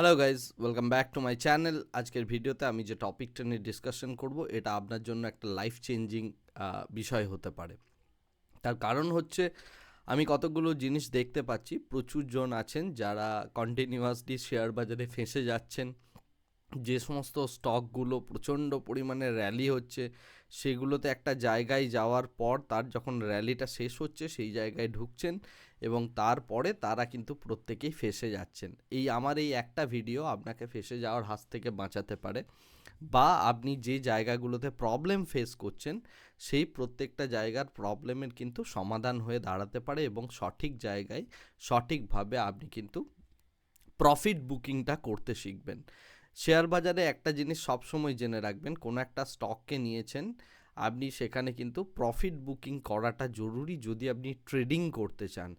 Hello guys welcome back to my channel আজকের ভিডিওতে আমি যে টপিকটা নিয়ে ডিসকাশন করব, এটা আপনার জন্য একটা লাইফ চেঞ্জিং বিষয় হতে পারে। তার কারণ হচ্ছে, আমি কতগুলো জিনিস দেখতে পাচ্ছি, প্রচুর জন আছেন যারা কন্টিনিউয়াসলি শেয়ার বাজারে ফেঁসে যাচ্ছেন। যে সমস্ত স্টকগুলো প্রচণ্ড পরিমাণে র্যালি হচ্ছে, সেগুলোতে একটা জায়গায় যাওয়ার পর তার যখন র্যালিটা শেষ হচ্ছে, সেই জায়গায় ঢুকছেন। এবং তারপরে তারা কিন্তু প্রত্যেকেই ফেসে যাচ্ছেন। এই আমার এই একটা ভিডিও আপনাকে ফেসে যাওয়ার হাত থেকে বাঁচাতে পারে বা আপনি যে জায়গাগুলোতে প্রবলেম ফেস করছেন, সেই প্রত্যেকটা জায়গার প্রবলেমের কিন্তু সমাধান হয়ে দাঁড়াতে পারে এবং সঠিক জায়গায় সঠিকভাবে আপনি কিন্তু প্রফিট বুকিংটা করতে শিখবেন। শেয়ার বাজারে একটা জিনিস সবসময় জেনে রাখবেন, কোনো একটা স্টককে নিয়েছেন, আপনি সেখানে কিন্তু প্রফিট বুকিং করাটা জরুরি যদি আপনি ট্রেডিং করতে চান।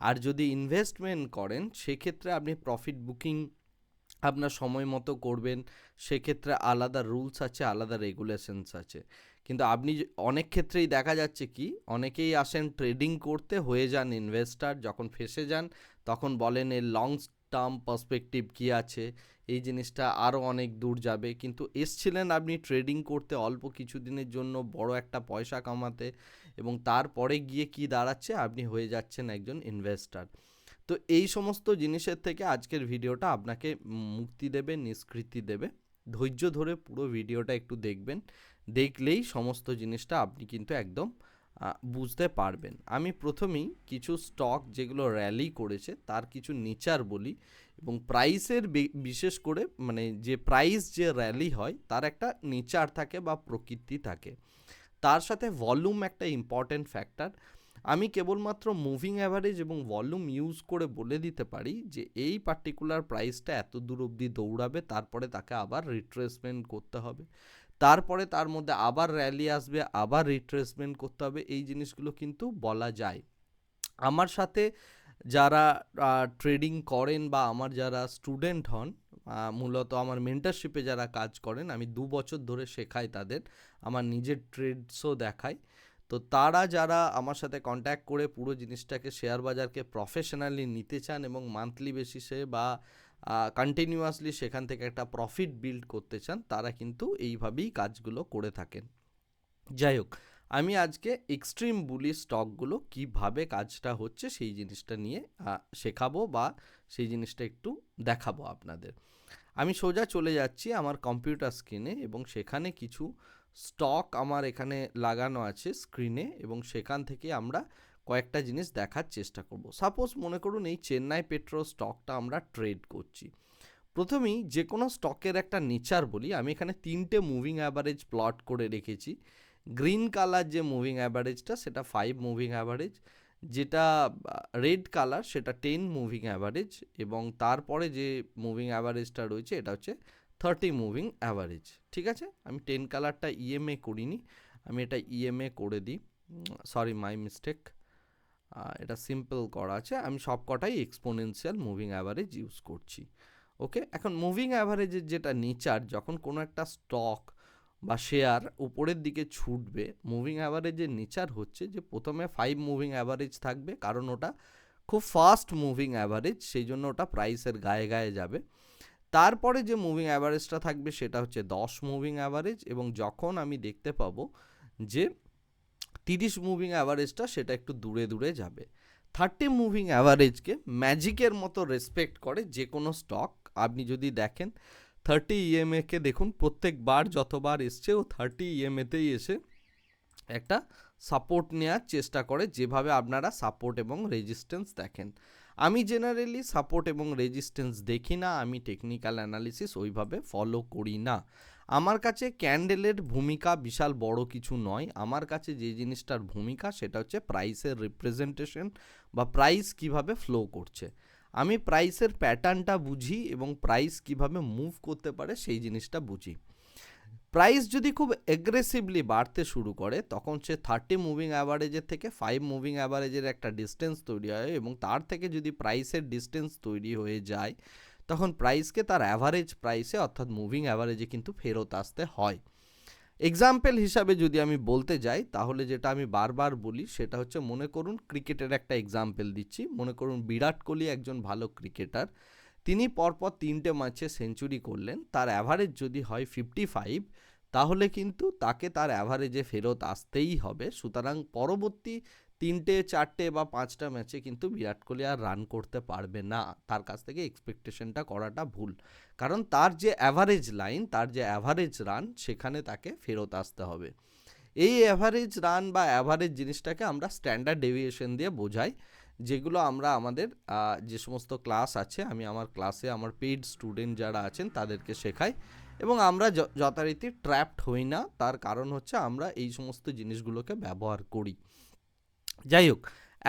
আর যদি ইনভেস্টমেন্ট করেন, সেক্ষেত্রে আপনি প্রফিট বুকিং আপনার সময় মতো করবেন, সেক্ষেত্রে আলাদা রুলস আছে, আলাদা রেগুলেশনস আছে। কিন্তু আপনি অনেক ক্ষেত্রেই দেখা যাচ্ছে কি, অনেকেই আসেন ট্রেডিং করতে, হয়ে যান ইনভেস্টার যখন ফেসে যান, তখন বলেন এর লং টার্ম পার্সপেক্টিভ কী আছে এই জিনিসটা আরও অনেক দূর যাবে। কিন্তু এসছিলেন আপনি ট্রেডিং করতে অল্প কিছু দিনের জন্য বড় একটা পয়সা কামাতে এবং তারপরে গিয়ে কি দাঁড়াচ্ছে? আপনি হয়ে যাচ্ছেন একজন ইনভেস্টার তো এই সমস্ত জিনিসের থেকে আজকের ভিডিওটা আপনাকে মুক্তি দেবে, নিষ্কৃতি দেবে। ধৈর্য ধরে পুরো ভিডিওটা একটু দেখবেন। দেখলেই সমস্ত জিনিসটা আপনি কিন্তু একদম বুঝতে পারবেন। আমি প্রথমেই কিছু স্টক যেগুলো র্যালি করেছে, তার কিছু নেচার বলি। এবং প্রাইসের বিশেষ করে মানে যে প্রাইস যে র্যালি হয়, তার একটা নেচার থাকে বা প্রকৃতি থাকে। তার সাথে ভলিউম একটা ইম্পর্ট্যান্ট ফ্যাক্টর আমি কেবলমাত্র মুভিং অ্যাভারেজ এবং ভলিউম ইউজ করে বলে দিতে পারি যে, এই পার্টিকুলার প্রাইসটা এত দূর অবধি দৌড়াবে, তারপরে তাকে আবার রিট্রেসমেন্ট করতে হবে। তারপরে তার মধ্যে আবার র্যালি আসবে, আবার রিট্রেসমেন্ট করতে হবে, এই জিনিসগুলো কিন্তু বলা যায়। আমার সাথে যারা ট্রেডিং করেন বা আমার যারা স্টুডেন্ট হন মূলত আমার মেন্টারশিপে যারা কাজ করেন, আমি দু বছর ধরে শেখাই তাদের, আমার নিজের ট্রেডসও দেখাই। তো তারা যারা আমার সাথে কন্ট্যাক্ট করে পুরো জিনিসটাকে শেয়ার বাজারকে প্রফেশনালি নিতে চান এবং মান্থলি বেসিসে বা কন্টিনিউয়াসলি সেখান থেকে একটা প্রফিট বিল্ড করতে চান, তারা কিন্তু এইভাবেই কাজগুলো করে থাকেন। যাই হোক আমি আজকে এক্সট্রিম বুলি স্টকগুলো কীভাবে কাজটা হচ্ছে সেই জিনিসটা নিয়ে শেখাবো বা সেই জিনিসটা একটু দেখাবো আপনাদের। আমি সোজা চলে যাচ্ছি আমার কম্পিউটার স্ক্রিনে এবং সেখানে কিছু স্টক আমার এখানে লাগানো আছে স্ক্রিনে এবং সেখান থেকে আমরা কয়েকটা জিনিস দেখার চেষ্টা করব। সাপোজ মনে করুন এই চেন্নাই পেট্রো স্টকটা আমরা ট্রেড করছি। প্রথমেই যে কোনো স্টকের একটা নেচার বলি, আমি এখানে তিনটে মুভিং অ্যাভারেজ প্লট করে রেখেছি। গ্রিন কালার যে মুভিং অ্যাভারেজটা, সেটা ফাইভ মুভিং অ্যাভারেজ, যেটা রেড কালার, সেটা টেন মুভিং অ্যাভারেজ এবং তারপরে যে মুভিং অ্যাভারেজটা রয়েছে, এটা হচ্ছে থার্টি মুভিং অ্যাভারেজ, ঠিক আছে? আমি টেন কালারটা ইএমএ করিনি, আমি এটা ইএমএ করে দিই সরি মাই মিস্টেক এটা সিম্পল করা আছে, আমি সব কটাই এক্সপোনেন্সিয়াল মুভিং অ্যাভারেজ ইউজ করছি ওকে এখন মুভিং অ্যাভারেজের যেটা নেচার যখন কোনো একটা স্টক বা শেয়ার উপরের দিকে ছুটবে মুভিং অ্যাভারেজের নেচার হচ্ছে যে প্রথমে ফাইভ মুভিং অ্যাভারেজ থাকবে কারণ ওটা খুব ফাস্ট মুভিং অ্যাভারেজ সেই জন্য ওটা প্রাইসের গায়ে গায়ে যাবে। তারপরে যে মুভিং অ্যাভারেজটা থাকবে সেটা হচ্ছে দশ মুভিং অ্যাভারেজ এবং যখন আমি দেখতে পাবো যে তিরিশ মুভিং অ্যাভারেজটা সেটা একটু দূরে দূরে যাবে। থার্টি মুভিং অ্যাভারেজকে ম্যাজিকের মতো রেসপেক্ট করে যে কোনো স্টক আপনি যদি দেখেন থার্টি ইএমএকে দেখুন, প্রত্যেকবার যতবার এসছে, ও থার্টি ইএমএতেই এসে একটা সাপোর্ট নেওয়ার চেষ্টা করে, যেভাবে আপনারা সাপোর্ট এবং রেজিস্ট্যান্স দেখেন। আমি জেনারেলি সাপোর্ট এবং রেজিস্ট্যান্স দেখি না, আমি টেকনিক্যাল অ্যানালিসিস ওইভাবে ফলো করি না। আমার কাছে ক্যান্ডেলের ভূমিকা বিশাল বড় কিছু নয়, আমার কাছে যে জিনিসটার ভূমিকা সেটা হচ্ছে প্রাইসের রিপ্রেজেন্টেশন বা প্রাইস কীভাবে ফ্লো করছে। আমি প্রাইসের প্যাটার্নটা বুঝি এবং প্রাইস কীভাবে মুভ করতে পারে সেই জিনিসটা বুঝি। প্রাইস যদি খুব এগ্রেসিভলি বাড়তে শুরু করে, তখন সে থার্টি মুভিং অ্যাভারেজের থেকে ফাইভ মুভিং অ্যাভারেজের একটা ডিস্টেন্স তৈরি হয় এবং তার থেকে যদি প্রাইসের ডিস্টেন্স তৈরি হয়ে যায়, তখন প্রাইসকে তার অ্যাভারেজ প্রাইসে অর্থাৎ মুভিং অ্যাভারেজে কিন্তু ফেরত আসতে হয়। এক্সাম্পল হিসাবে যদি আমি বলতে যাই, তাহলে যেটা আমি বারবার বলি, সেটা হচ্ছে মনে করুন ক্রিকেটের একটা এক্সাম্পল দিচ্ছি। মনে করুন বিরাট কোহলি একজন ভালো ক্রিকেটার। তিনি পরপর তিনটে ম্যাচে সেঞ্চুরি করলেন। তার অ্যাভারেজ যদি হয় ফিফটি ফাইভ তাহলে কিন্তু তাকে তার অ্যাভারেজে ফেরত আসতেই হবে। সুতরাং পরবর্তী তিনটে, চারটে বা পাঁচটা ম্যাচে কিন্তু বিরাট কোহলি আর রান করতে পারবে না। তার কাছ থেকে এক্সপেকটেশনটা করাটা ভুল। কারণ তার যে অ্যাভারেজ লাইন তার যে অ্যাভারেজ রান সেখানে তাকে ফেরত আসতে হবে। এই অ্যাভারেজ রান বা অ্যাভারেজ জিনিসটাকে আমরা স্ট্যান্ডার্ড ডেভিয়েশন দিয়ে বোঝাই, যেগুলো আমরা আমাদের যে সমস্ত ক্লাস আছে, আমি আমার ক্লাসে আমার পেইড স্টুডেন্ট যারা আছেন, তাদেরকে শেখাই। এবং আমরা যথারীতি ট্র্যাপড হই না। তার কারণ হচ্ছে আমরা এই সমস্ত জিনিসগুলোকে ব্যবহার করি। যাই হোক,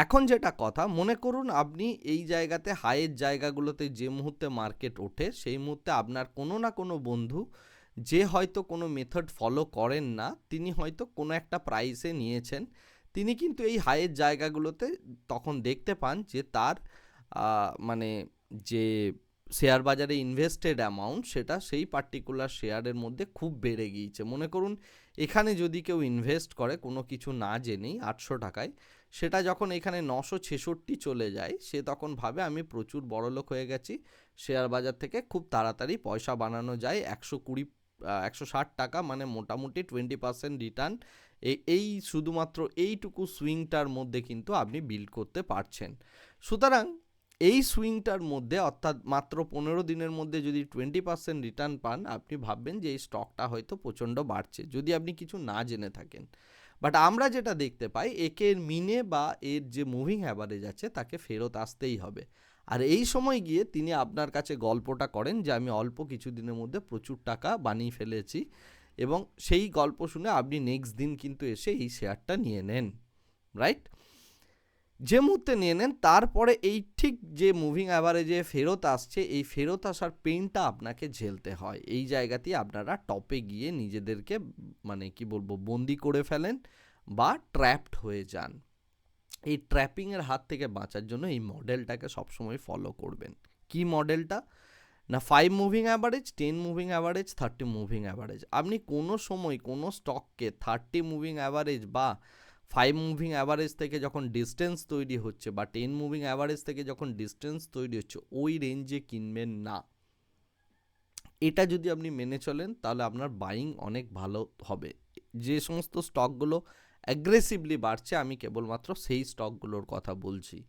এখন যেটা কথা, মনে করুন আপনি এই জায়গাতে হায়ের জায়গাগুলোতে যে মুহূর্তে মার্কেট ওঠে, সেই মুহূর্তে আপনার কোনো না কোনো বন্ধু যে হয়তো কোনো মেথড ফলো করেন না, তিনি হয়তো কোনো একটা প্রাইসে নিয়েছেন। তিনি কিন্তু এই হায়ের জায়গাগুলোতে তখন দেখতে পান যে তার মানে যে শেয়ার বাজারে ইনভেস্টেড অ্যামাউন্ট সেটা সেই পার্টিকুলার শেয়ারের মধ্যে খুব বেড়ে গিয়েছে। মনে করুন, এখানে যদি কেউ ইনভেস্ট করে, কোনো কিছু না জেনেই আটশো টাকায়, সেটা যখন এখানে নশো ছেষট্টি চলে যায়, সে তখন ভাবে, আমি প্রচুর বড়লোক হয়ে গেছি, শেয়ার বাজার থেকে খুব তাড়াতাড়ি পয়সা বানানো যায়, একশো কুড়ি একশো ষাট টাকা মানে মোটামুটি টোয়েন্টি পার্সেন্ট রিটার্ন এই শুধুমাত্র এইটুকু সুইংটার মধ্যে কিন্তু আপনি বিল্ড করতে পারছেন। সুতরাং এই সুইংটার মধ্যে, অর্থাৎ মাত্র পনেরো দিনের মধ্যে যদি টোয়েন্টি পার্সেন্ট রিটার্ন পান, আপনি ভাববেন যে এই স্টকটা হয়তো প্রচণ্ড বাড়ছে, যদি আপনি কিছু না জেনে থাকেন। বাট আমরা যেটা দেখতে পাই একের মিনে বা এর যে মুভিং অ্যাভারেজ আছে, তাকে ফেরত আসতেই হবে। আর এই সময় গিয়ে তিনি আপনার কাছে গল্পটা করেন যে, আমি অল্প কিছু দিনের মধ্যে প্রচুর টাকা বানিয়ে ফেলেছি। এবং সেই গল্প শুনে আপনি নেক্সট দিন কিন্তু এসে এই শেয়ারটা নিয়ে নেন রাইট যে মুহূর্তে নিয়ে নেন, তারপরে এই ঠিক যে মুভিং অ্যাভারেজে ফেরত আসছে, এই ফেরত আসার পেনটা আপনাকে ঝেলতে হয়। এই জায়গাতেই আপনারা টপে গিয়ে নিজেদেরকে মানে কি বলব, বন্দি করে ফেলেন বা ট্র্যাপড হয়ে যান। এই ট্র্যাপিংয়ের হাত থেকে বাঁচার জন্য এই মডেলটাকে সবসময় ফলো করবেন। কি মডেলটা না five moving average ten moving average thirty moving average আপনি কোনো সময় কোনো স্টককে থার্টি মুভিং অ্যাভারেজ বা ফাইভ মুভিং অ্যাভারেজ থেকে যখন ডিস্টেন্স তৈরি হচ্ছে বা টেন মুভিং অ্যাভারেজ থেকে যখন ডিস্টেন্স তৈরি হচ্ছে, ওই রেঞ্জে কিনবেন না। এটা যদি আপনি মেনে চলেন, তাহলে আপনার বাইং অনেক ভালো হবে। যে সমস্ত স্টকগুলো অ্যাগ্রেসিভলি বাড়ছে, আমি কেবলমাত্র সেই স্টকগুলোর কথা বলছি।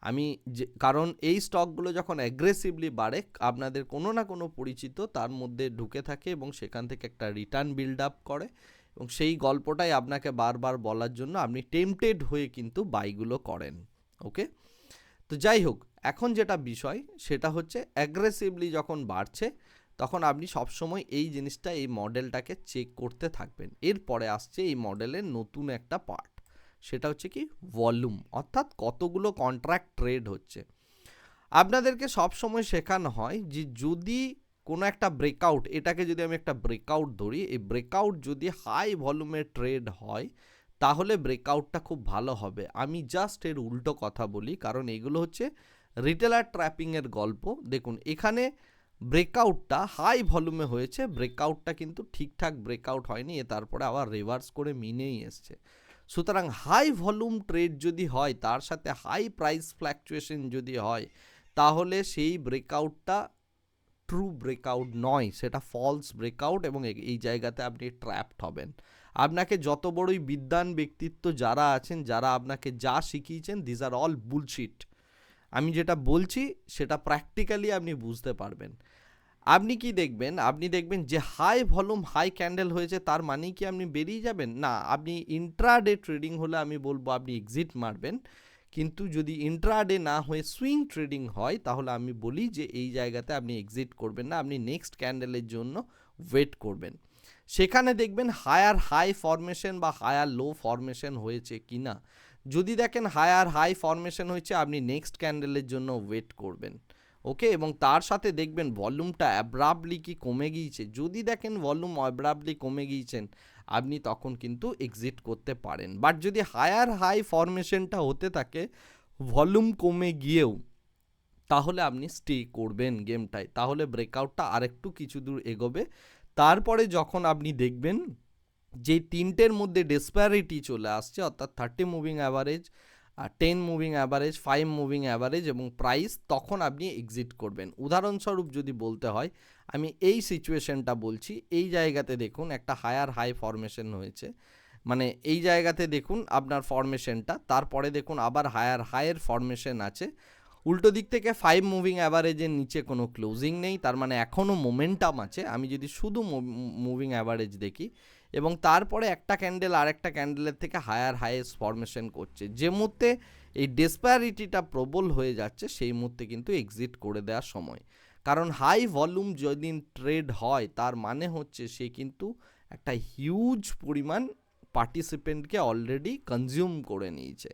আমি যে, কারণ এই স্টকগুলো যখন অ্যাগ্রেসিভলি বাড়ে, আপনাদের কোনো না কোনো পরিচিত তার মধ্যে ঢুকে থাকে এবং সেখান থেকে একটা রিটার্ন বিল্ড আপ করে। এবং সেই গল্পটাই আপনাকে বারবার বলার জন্য আপনি টেম্পটেড হয়ে কিন্তু বাইগুলো করেন ওকে তো যাই হোক, এখন যেটা বিষয় সেটা হচ্ছে অ্যাগ্রেসিভলি যখন বাড়ছে, তখন আপনি সবসময় এই জিনিসটা, এই মডেলটাকে চেক করতে থাকবেন। এরপরে আসছে এই মডেলের নতুন একটা পার্ট সেটা হচ্ছে কি ভলিউম অর্থাৎ কতগুলো কন্ট্রাক্ট ট্রেড হচ্ছে। আপনাদেরকে সবসময় শেখানো হয় যে যদি কোনো একটা ব্রেকআউট এটাকে যদি আমি একটা ব্রেকআউট ধরি, এই ব্রেকআউট যদি হাই ভলিউমের ট্রেড হয়, তাহলে ব্রেকআউটটা খুব ভালো হবে। আমি জাস্ট এর উল্টো কথা বলি, কারণ এগুলো হচ্ছে রিটেলার ট্র্যাপিংয়ের গল্প। দেখুন, এখানে ব্রেকআউটটা হাই ভলিউমে হয়েছে ব্রেকআউটটা কিন্তু ঠিকঠাক ব্রেকআউট হয়নি, এ তারপরে আবার রিভার্স করে মিনেই এসছে। সুতরাং হাই ভলিউম ট্রেড যদি হয়, তার সাথে হাই প্রাইস ফ্ল্যাকচুয়েশন যদি হয়, তাহলে সেই ব্রেকআউটটা ট্রু ব্রেকআউট নয়, সেটা ফলস ব্রেকআউট এবং এই জায়গাতে আপনি ট্র্যাপড হবেন। আপনাকে যত বড়ই বিদ্বান ব্যক্তিত্ব যারা আছেন, যারা আপনাকে যা শিখিয়েছেন দিজ আর অল বুলশিট আমি যেটা বলছি, সেটা প্র্যাকটিক্যালি আপনি বুঝতে পারবেন। আপনি কি দেখবেন? আপনি দেখবেন যে হাই ভলিউম হাই ক্যান্ডেল হয়েছে, তার মানে কি আপনি বেরিয়ে যাবেন? না, আপনি ইন্ট্রাডে ট্রেডিং হলে আমি বলব আপনি এক্সিট মারবেন। কিন্তু যদি ইন্ট্রাডে না হয়ে সুইং ট্রেডিং হয়, তাহলে আমি বলি যে এই জায়গাতে আপনি এক্সিট করবেন না, আপনি নেক্সট ক্যান্ডেলের জন্য ওয়েট করবেন। সেখানে দেখবেন হায়ার হাই ফরমেশন বা হায়ার লো ফরমেশন হয়েছে কি না যদি দেখেন হায়ার হাই ফরমেশন হয়েছে, আপনি নেক্সট ক্যান্ডেলের জন্য ওয়েট করবেন। ওকে? এবং তার সাথে দেখবেন ভলিউমটা অ্যাব্রাবলি কি কমে গিয়েছে? যদি দেখেন ভলিউম অ্যাব্রাবলি কমে গিয়েছেন আপনি তখন কিন্তু এক্সিট করতে পারেন। বাট যদি হায়ার হাই ফরমেশনটা হতে থাকে ভলিউম কমে গিয়েও, তাহলে আপনি স্টে করবেন গেমটায় তাহলে ব্রেকআউটটা আরেকটু কিছু দূর এগোবে। তারপরে যখন আপনি দেখবেন, যে তিনটের মধ্যে ডেসপ্যারিটি চলে আসছে, অর্থাৎ thirty moving average ten moving average five moving average এবং প্রাইস তখন আপনি এক্সিট করবেন। উদাহরণস্বরূপ যদি বলতে হয় আমি এই সিচুয়েশনটা বলছি, এই জায়গাতে দেখুন একটা হায়ার হাই ফরমেশন হয়েছে। মানে এই জায়গাতে দেখুন আপনার ফরমেশনটা তারপরে দেখুন আবার হায়ার হায়ার ফরমেশন আছে। উল্টো দিক থেকে ফাইভ মুভিং অ্যাভারেজের নিচে কোনো ক্লোজিং নেই, তার মানে এখনও মোমেন্টাম আছে। আমি যদি শুধু মুভিং অ্যাভারেজ দেখি, এবং তারপরে একটা ক্যান্ডেল আর একটা ক্যান্ডেলের থেকে হায়ার হাইয়েস্ট ফরমেশন করছে। যে মুহূর্তে এই ডিসপ্যারিটিটা প্রবল হয়ে যাচ্ছে, সেই মুহূর্তে কিন্তু এক্সিট করে দেওয়ার সময়। কারণ হাই ভলিউম যেদিন ট্রেড হয়, তার মানে হচ্ছে সে কিন্তু একটা হিউজ পরিমাণ পার্টিসিপেন্টকে অলরেডি কনজিউম করে নিয়েছে।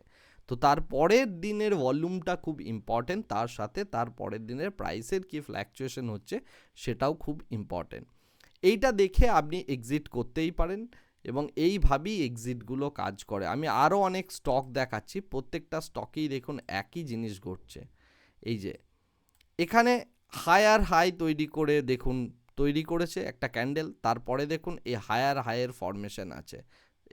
তো তার পরের দিনের ভলিউমটা খুব ইম্পর্টেন্ট তার সাথে তার পরের দিনের প্রাইসের কি ফ্ল্যাকচুয়েশন হচ্ছে, সেটাও খুব ইম্পর্টেন্ট এইটা দেখে আপনি এক্সিট করতেই পারেন এবং এইভাবেই এক্সিটগুলো কাজ করে। আমি আরও অনেক স্টক দেখাচ্ছি, প্রত্যেকটা স্টকেই দেখুন একই জিনিস ঘটছে। এই যে, এখানে হায়ার হাই তৈরি করে দেখুন, তৈরি করেছে একটা ক্যান্ডেল তারপরে দেখুন এই হায়ার হাইয়ের ফরমেশন আছে।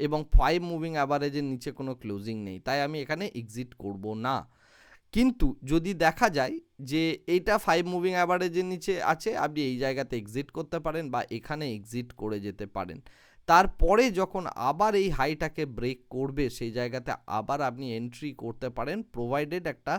এবং ফাইভ মুভিং অ্যাভারেজের নিচে কোনো ক্লোজিং নেই, তাই আমি এখানে এক্সিট করব না। কিন্তু যদি দেখা যায় যে এইটা ফাইভ মুভিং অ্যাভারেজের নিচে আছে, আপনি এই জায়গাতে এক্সিট করতে পারেন বা এখানে এক্সিট করে যেতে পারেন। তারপরে যখন আবার এই হাইটাকে ব্রেক করবে, সেই জায়গাতে আবার আপনি এন্ট্রি করতে পারেন প্রোভাইডেড একটা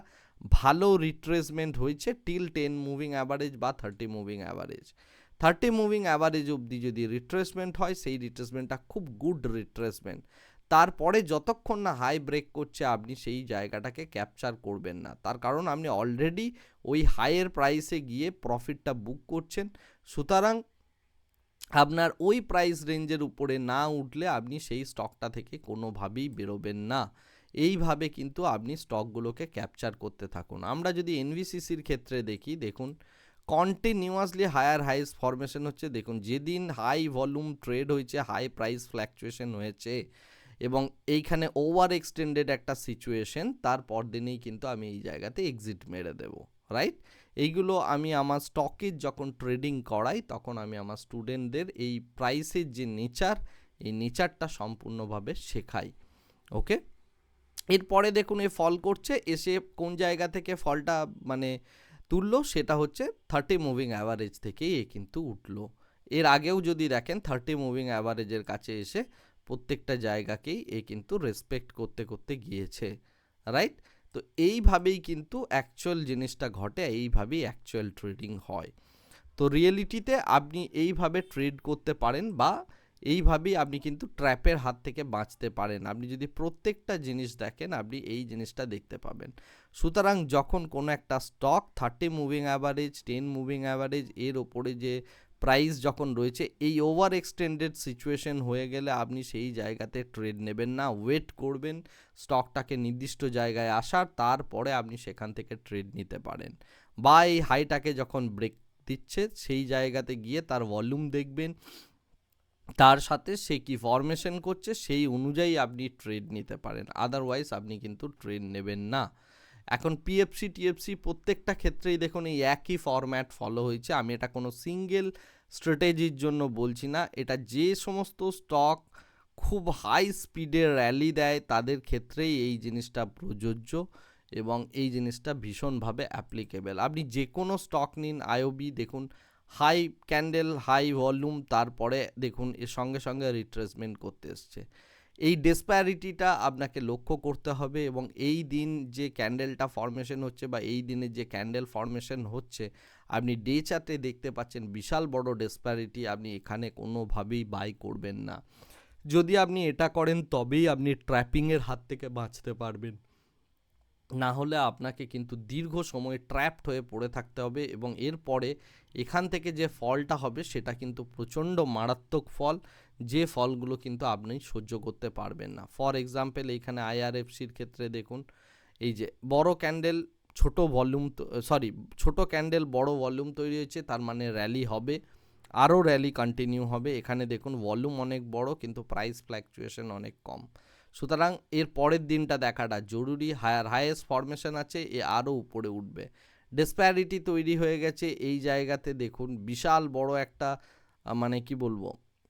ভালো রিট্রেসমেন্ট হয়েছে টিল টেন মুভিং অ্যাভারেজ বা thirty moving average thirty moving average অবধি যদি রিট্রেসমেন্ট হয়, সেই রিট্রেসমেন্টটা খুব গুড রিট্রেসমেন্ট তারপরে যতক্ষণ না হাই ব্রেক করছে, আপনি সেই জায়গাটাকে ক্যাপচার করবেন না। তার কারণ আপনি অলরেডি ওই হাইয়ের প্রাইসে গিয়ে প্রফিটটা বুক করছেন। সুতরাং আপনার ওই প্রাইস রেঞ্জের উপরে না উঠলে আপনি সেই স্টকটা থেকে কোনোভাবেই বেরোবেন না। এইভাবে কিন্তু আপনি স্টকগুলোকে ক্যাপচার করতে থাকুন। আমরা যদি এনভিসিসির ক্ষেত্রে দেখি, দেখুন কন্টিনিউয়াসলি হায়ার হাইস ফরমেশন হচ্ছে, দেখুন, যেদিন হাই ভলিউম ট্রেড হয়েছে হাই প্রাইস ফ্ল্যাকচুয়েশন হয়েছে এবং এইখানে ওভার এক্সটেন্ডেড একটা সিচুয়েশন তারপর দিনেই কিন্তু আমি এই জায়গাতে এক্সিট মেরে দেবো রাইট এইগুলো আমি আমার স্টকের যখন ট্রেডিং করাই, তখন আমি আমার স্টুডেন্টদের এই প্রাইসের যে নেচার এই নেচারটা সম্পূর্ণভাবে শেখাই ওকে এরপরে দেখুন এ ফল করছে, এসে কোন জায়গা থেকে ফলটা মানে তুললো, সেটা হচ্ছে থার্টি মুভিং অ্যাভারেজ থেকেই এ কিন্তু উঠল। এর আগেও যদি দেখেন থার্টি মুভিং অ্যাভারেজের কাছে এসে প্রত্যেকটা জায়গাকেই এ কিন্তু রেসপেক্ট করতে করতে গিয়েছে রাইট তো এইভাবেই কিন্তু অ্যাকচুয়াল জিনিসটা ঘটে, এইভাবেই অ্যাকচুয়াল ট্রেডিং হয়। তো রিয়েলিটিতে আপনি এইভাবে ট্রেড করতে পারেন বা এইভাবেই আপনি কিন্তু ট্র্যাপের হাত থেকে বাঁচতে পারেন। আপনি যদি প্রত্যেকটা জিনিস দেখেন, আপনি এই জিনিসটা দেখতে পাবেন। সুতরাং যখন কোনো একটা stock thirty moving average ten moving average এর ওপরে যে প্রাইস যখন রয়েছে, এই ওভার এক্সটেন্ডেড সিচুয়েশন হয়ে গেলে আপনি সেই জায়গাতে ট্রেড নেবেন না। ওয়েট করবেন স্টকটাকে নির্দিষ্ট জায়গায় আসার, তারপরে আপনি সেখান থেকে ট্রেড নিতে পারেন। বা এই হাইটাকে যখন ব্রেক দিচ্ছে, সেই জায়গাতে গিয়ে তার ভলিউম দেখবেন। তার সাথে সে কি ফরমেশন করছে, সেই অনুযায়ী আপনি ট্রেড নিতে পারেন। আদারওয়াইজ আপনি কিন্তু ট্রেড নেবেন না। এখন পিএফসি টিএফসি প্রত্যেকটা ক্ষেত্রেই দেখুন এই একই ফরম্যাট ফলো হয়েছে। আমি এটা কোনো সিঙ্গেল স্ট্র্যাটেজির জন্য বলছি না। এটা যে সমস্ত স্টক খুব হাই স্পিডে র্যালি দেয়, তাদের ক্ষেত্রেই এই জিনিসটা প্রযোজ্য এবং এই জিনিসটা ভীষণভাবে অ্যাপ্লিকেবেল আপনি যে কোনো স্টক নিন আইওবি দেখুন হাই ক্যান্ডেল, হাই ভলিউম, তারপরে দেখুন এর সঙ্গে সঙ্গে রিট্রেসমেন্ট করতে এসছে। এই ডিসপ্যারিটিটা আপনাকে লক্ষ্য করতে হবে এবং এই দিন যে ক্যান্ডেলটা ফরমেশন হচ্ছে বা এই দিনে যে ক্যান্ডেল ফরমেশন হচ্ছে, আপনি ডে চার্টে দেখতে পাচ্ছেন বিশাল বড় ডিসপ্যারিটি আপনি এখানে কোনোভাবেই বাই করবেন না। যদি আপনি এটা করেন, তবেই আপনি ট্র্যাপিংয়ের হাত থেকে বাঁচতে পারবেন। না হলে আপনাকে কিন্তু দীর্ঘ সময় ট্র্যাপড হয়ে পড়ে থাকতে হবে এবং এরপরে এখান থেকে যে ফলটা হবে সেটা কিন্তু প্রচণ্ড মারাত্মক ফল, যে ফলগুলো কিন্তু আপনি সহ্য করতে পারবেন না। ফর এক্সাম্পল এইখানে আইআরএফসির ক্ষেত্রে দেখুন, এই যে বড় ক্যান্ডেল ছোট ভলিউম সরি ছোট ক্যান্ডেল বড় ভলিউম তৈরি হয়েছে, তার মানে র্যালি হবে, আরও র্যালি কন্টিনিউ হবে। এখানে দেখুন ভলিউম অনেক বড়, কিন্তু প্রাইস ফ্ল্যাকচুয়েশন অনেক কম। সুতরাং এর পরের দিনটা দেখাটা জরুরি। হায়ার হায়েস্ট ফরমেশন আছে, এ আরও উপরে উঠবে। ডিসপ্যারিটি তৈরি হয়ে গেছে এই জায়গাতে দেখুন, বিশাল বড় একটা মানে কি বলব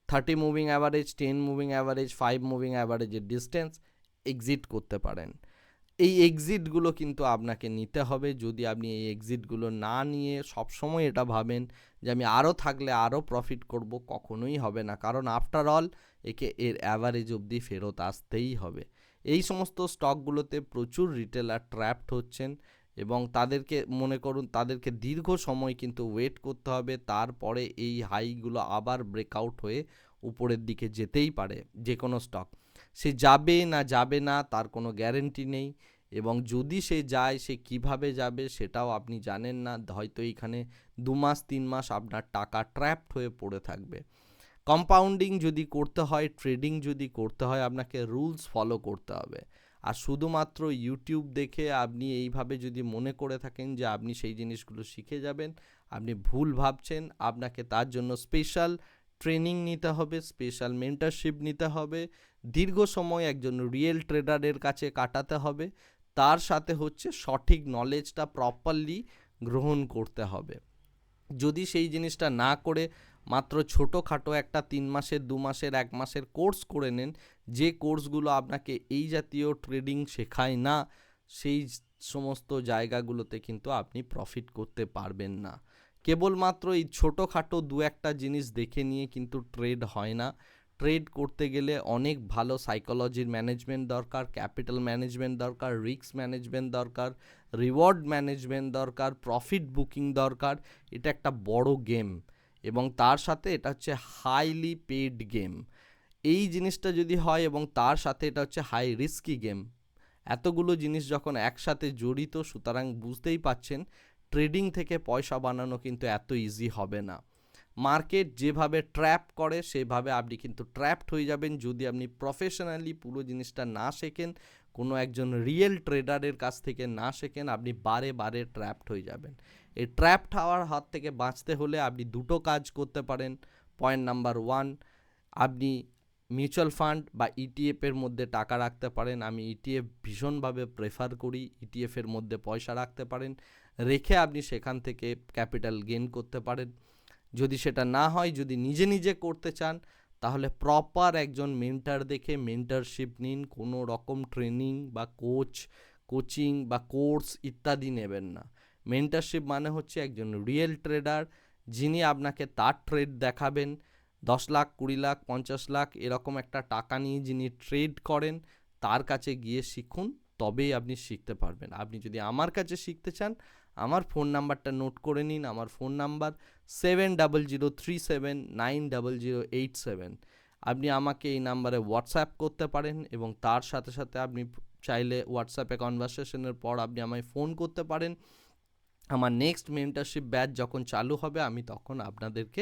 thirty moving average ten moving average five moving অ্যাভারেজের distance exit করতে পারেন। এই এক্সিটগুলো কিন্তু আপনাকে নিতে হবে। যদি আপনি এই এক্সিটগুলো না নিয়ে সবসময় এটা ভাবেন যে আমি আরও থাকলে আরও প্রফিট করব, কখনোই হবে না। কারণ আফটার অল একে এর অ্যাভারেজ অবধি ফেরত আসতেই হবে। এই সমস্ত স্টকগুলোতে প্রচুর রিটেলার ট্র্যাপড হচ্ছেন এবং তাদেরকে, মনে করুন, তাদেরকে দীর্ঘ সময় কিন্তু ওয়েট করতে হবে। তারপরে এই হাইগুলো আবার ব্রেকআউট হয়ে উপরের দিকে যেতেই পারে যে কোনো স্টক সে যাবে না যাবে না তার কোনো গ্যারেন্টি নেই এবং যদি সে যায়, সে কীভাবে যাবে সেটাও আপনি জানেন না। হয়তো এইখানে দু মাস, তিন মাস আপনার টাকা ট্র্যাপড হয়ে পড়ে থাকবে। কম্পাউন্ডিং যদি করতে হয় ট্রেডিং যদি করতে হয়, আপনাকে রুলস ফলো করতে হবে। আর শুধুমাত্র ইউটিউব দেখে আপনি এইভাবে যদি মনে করে থাকেন যে আপনি সেই জিনিসগুলো শিখে যাবেন, আপনি ভুল ভাবছেন, আপনাকে তার জন্য স্পেশাল ট্রেনিং নিতে হবে স্পেশাল মেন্টারশিপ নিতে হবে, দীর্ঘ সময় একজন রিয়েল ট্রেডারের কাছে কাটাতে হবে, তার সাথে হচ্ছে সঠিক নলেজটা প্রপারলি গ্রহণ করতে হবে। যদি সেই জিনিসটা না করে মাত্র ছোটোখাটো একটা তিন মাসের, দু মাসের, এক মাসের কোর্স করে নেন। যে কোর্সগুলো আপনাকে এই জাতীয় ট্রেডিং শেখায় না, সেই সমস্ত জায়গাগুলোতে কিন্তু আপনি প্রফিট করতে পারবেন না। কেবলমাত্র এই ছোটোখাটো দু একটা জিনিস দেখে নিয়ে কিন্তু ট্রেড হয় না। ট্রেড করতে গেলে অনেক ভালো সাইকোলজির ম্যানেজমেন্ট দরকার ক্যাপিটাল ম্যানেজমেন্ট দরকার রিস্ক ম্যানেজমেন্ট দরকার রিওয়ার্ড ম্যানেজমেন্ট দরকার প্রফিট বুকিং দরকার। এটা একটা বড় গেম এবং তার সাথে এটা হচ্ছে হাইলি পেড গেম এই জিনিসটা যদি হয় এবং তার সাথে এটা হচ্ছে হাই রিস্কি গেম এতগুলো জিনিস যখন একসাথে জড়িত, সুতরাং বুঝতেই পাচ্ছেন ট্রেডিং থেকে পয়সা বানানো কিন্তু এত ইজি হবে না। মার্কেট যেভাবে ট্র্যাপ করে, সেভাবে আপনি কিন্তু ট্র্যাপড হয়ে যাবেন। যদি আপনি প্রফেশনালি পুরো জিনিসটা না শেখেন, কোনো একজন রিয়েল ট্রেডারের কাছ থেকে না শেখেন, আপনি বারে বারে ট্র্যাপড হয়ে যাবেন। এই ট্র্যাপ হওয়ার হাত থেকে বাঁচতে হলে আপনি দুটো কাজ করতে পারেন। পয়েন্ট নাম্বার ওয়ান, আপনি মিউচুয়াল ফান্ড বা ইটিএফের মধ্যে টাকা রাখতে পারেন। আমি ইটিএফ ভীষণভাবে প্রেফার করি ইটিএফের মধ্যে পয়সা রাখতে পারেন। রেখে আপনি সেখান থেকে ক্যাপিটাল গেন করতে পারেন। যদি সেটা না হয়, যদি নিজে নিজে করতে চান, তাহলে প্রপার একজন মেন্টার দেখে মেন্টারশিপ নিন। কোনো রকম ট্রেনিং বা কোচ, কোচিং বা কোর্স ইত্যাদি নেবেন না। মেন্টারশিপ মানে হচ্ছে একজন রিয়েল ট্রেডার যিনি আপনাকে তার ট্রেড দেখাবেন। দশ লাখ, কুড়ি লাখ, পঞ্চাশ লাখ এরকম একটা টাকা নিয়ে যিনি ট্রেড করেন, তার কাছে গিয়ে শিখুন, তবেই আপনি শিখতে পারবেন। আপনি যদি আমার কাছে শিখতে চান, আমার ফোন নাম্বারটা নোট করে নিন। আমার phone number seven double zero three seven nine double zero eight seven আপনি আমাকে এই নাম্বারে হোয়াটসঅ্যাপ করতে পারেন এবং তার সাথে সাথে আপনি চাইলে হোয়াটসঅ্যাপে কনভারসেশনের পর আপনি আমায় ফোন করতে পারেন। আমার নেক্সট মেন্টারশিপ ব্যাচ যখন চালু হবে, আমি তখন আপনাদেরকে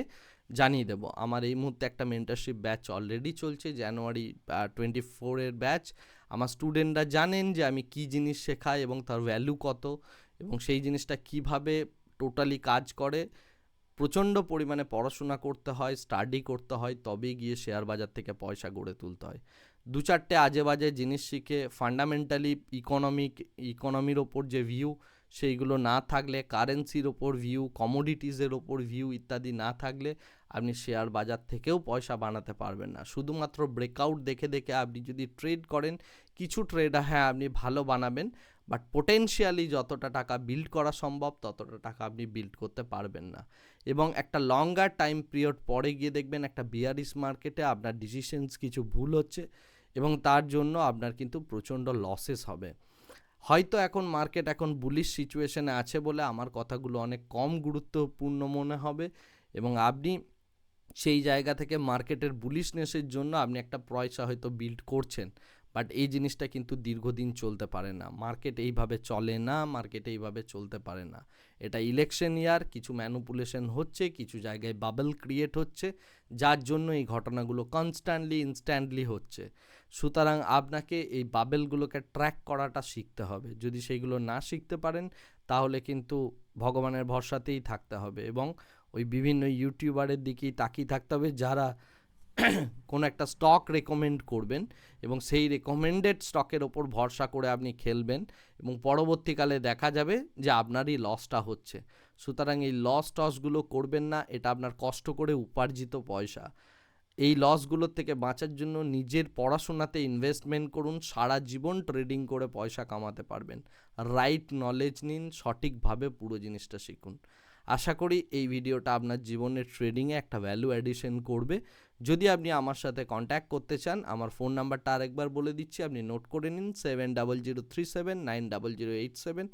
জানিয়ে দেবো। আমার এই মুহূর্তে একটা মেন্টারশিপ ব্যাচ অলরেডি চলছে জানুয়ারি টোয়েন্টি ফোরের ব্যাচ আমার স্টুডেন্টরা জানেন যে আমি কি জিনিস শেখাই এবং তার ভ্যালু কত এবং সেই জিনিসটা কীভাবে টোটালি কাজ করে। প্রচণ্ড পরিমাণে পড়াশোনা করতে হয় স্টাডি করতে হয়, তবেই গিয়ে শেয়ার বাজার থেকে পয়সা গড়ে তুলতে হয়। দু চারটে আজে বাজে জিনিস শিখে ফান্ডামেন্টালি ইকোনমিক ইকোনমির ওপর যে ভিউ সেইগুলো না থাকলে কারেন্সির ওপর ভিউ কমোডিটিসের ওপর ভিউ ইত্যাদি না থাকলে আপনি শেয়ার বাজার থেকেও পয়সা বানাতে পারবেন না। শুধুমাত্র ব্রেকআউট দেখে দেখে আপনি যদি ট্রেড করেন, কিছু ট্রেড হ্যাঁ আপনি ভালো বানাবেন বাট পোটেন্সিয়ালি যতটা টাকা বিল্ড করা সম্ভব, ততটা টাকা আপনি বিল্ড করতে পারবেন না। এবং একটা লঙ্গার টাইম পিরিয়ড পরে গিয়ে দেখবেন একটা বিয়ারিস মার্কেটে আপনার ডিসিশনস কিছু ভুল হচ্ছে এবং তার জন্য আপনার কিন্তু প্রচণ্ড লসেস হবে। হয়তো এখন মার্কেট এখন বুলিশ সিচুয়েশনে আছে বলে আমার কথাগুলো অনেক কম গুরুত্বপূর্ণ মনে হবে এবং আপনি সেই জায়গা থেকে মার্কেটের বুলিশনেসের জন্য আপনি একটা পয়সা হয়তো বিল্ড করছেন। বাট এই জিনিসটা কিন্তু দীর্ঘদিন চলতে পারে না। মার্কেট এইভাবে চলে না মার্কেট এইভাবে চলতে পারে না। এটা ইলেকশন ইয়ার কিছু ম্যানুপুলেশন হচ্ছে, কিছু জায়গায় বাবল ক্রিয়েট হচ্ছে, যার জন্য এই ঘটনাগুলো কনস্ট্যান্টলি ইনস্ট্যান্টলি হচ্ছে। সুতরাং আপনাকে এই বাবেলগুলোকে ট্র্যাক করাটা শিখতে হবে। যদি সেইগুলো না শিখতে পারেন, তাহলে কিন্তু ভগবানের ভরসাতেই থাকতে হবে এবং ওই বিভিন্ন ইউটিউবারের দিকেই তাকিয়ে থাকতে হবে যারা কোনো একটা স্টক রেকমেন্ড করবেন এবং সেই রেকমেন্ডেড স্টকের ওপর ভরসা করে আপনি খেলবেন এবং পরবর্তীকালে দেখা যাবে যে আপনারই লসটা হচ্ছে। সুতরাং এই লস টসগুলো করবেন না, এটা আপনার কষ্ট করে উপার্জিত পয়সা। এই লসগুলোর থেকে বাঁচার জন্য নিজের পড়াশোনাতে ইনভেস্টমেন্ট করুন, সারা জীবন ট্রেডিং করে পয়সা কামাতে পারবেন। রাইট নলেজ নিন, সঠিকভাবে পুরো জিনিসটা শিখুন। আশা করি এই ভিডিওটা আপনার জীবনের ট্রেডিংয়ে একটা ভ্যালু অ্যাডিশন করবে। যদি আপনি আমার সাথে কন্ট্যাক্ট করতে চান, আমার ফোন নাম্বারটা আরেকবার বলে দিচ্ছি, আপনি নোট করে নিন seven double zero three seven nine double zero eight seven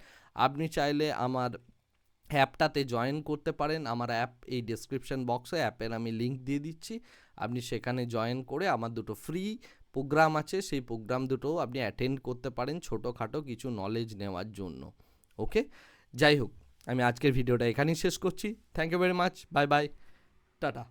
আপনি চাইলে আমার অ্যাপটাতে জয়েন করতে পারেন, আমার অ্যাপ এই ডেসক্রিপশন বক্সে অ্যাপের আমি লিঙ্ক দিয়ে দিচ্ছি। আপনি সেখানে জয়েন করে আমার দুটো ফ্রি প্রোগ্রাম আছে। সেই প্রোগ্রাম দুটো আপনি অ্যাটেন্ড করতে পারেন ছোটোখাটো কিছু নলেজ নেওয়ার জন্য। ওকে যাই হোক, আমি আজকের ভিডিওটা এখানেই শেষ করছি। Thank you very much bye bye tata.